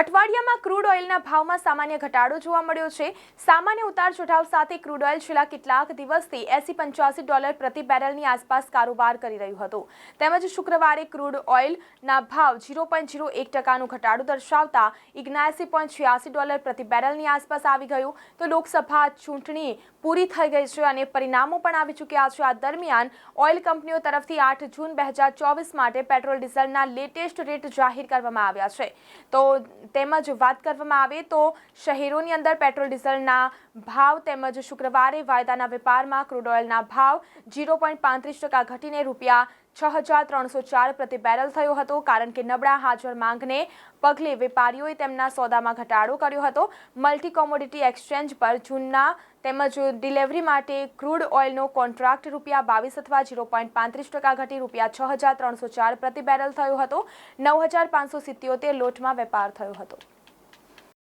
અઠવાડિયામાં ક્રૂડ ઓઇલના ભાવમાં સામાન્ય ઘટાડો જોવા મળ્યો છે. સામાન્ય ઉતાર ચઢાવ સાથે ક્રૂડ ઓઇલ છેલ્લા કેટલાક દિવસથી એસી પંચ્યાસી ડોલર પ્રતિ બેરલની આસપાસ કારોબાર કરી રહ્યું હતું. તેમજ શુક્રવારે ક્રૂડ ઓઇલના ભાવ ઝીરો પોઈન્ટ ઝીરો એક ટકાનો ઘટાડો દર્શાવતા ઇગ્નાસી પોઈન્ટ છ્યાસી ડોલર પ્રતિ બેરલની આસપાસ આવી ગયું. તો લોકસભા ચૂંટણી પૂરી થઈ ગઈ છે અને પરિણામો પણ આવી ચૂક્યા છે. આ દરમિયાન ઓઇલ કંપનીઓ તરફથી આઠ જૂન બે હજાર ચોવીસ માટે પેટ્રોલ ડીઝલના લેટેસ્ટ રેટ જાહેર કરવામાં આવ્યા છે. તો તેમજ વાત કરવામાં આવે તો શહેરોની અંદર પેટ્રોલ ડીઝલના ભાવ તેમજ શુક્રવારે વાયદાના વેપારમાં ક્રૂડ ઓઇલના ભાવ ઝીરો પોઈન્ટ પાંત્રીસ ટકા ઘટીને રૂપિયા છ હજાર ત્રણસો ચાર પ્રતિ બેરલ થયો હતો, કારણ કે નબળા હાજર માંગને પગલે વેપારીઓએ તેમના સોદામાં ઘટાડો કર્યો હતો. મલ્ટી કોમોડિટી એક્સચેન્જ પર જૂનના તેમજ ડિલિવરી માટે ક્રૂડ ઓઇલનો કોન્ટ્રાક્ટ રૂપિયા બાવીસ અથવા ઝીરો પોઈન્ટ પાંત્રીસ ટકા ઘટી રૂપિયા છ હજાર ત્રણસો ચાર પ્રતિ બેરલ થયો હતો. નવ હજાર પાંચસો સિત્યોતેર લોટમાં વેપાર થયો હતો.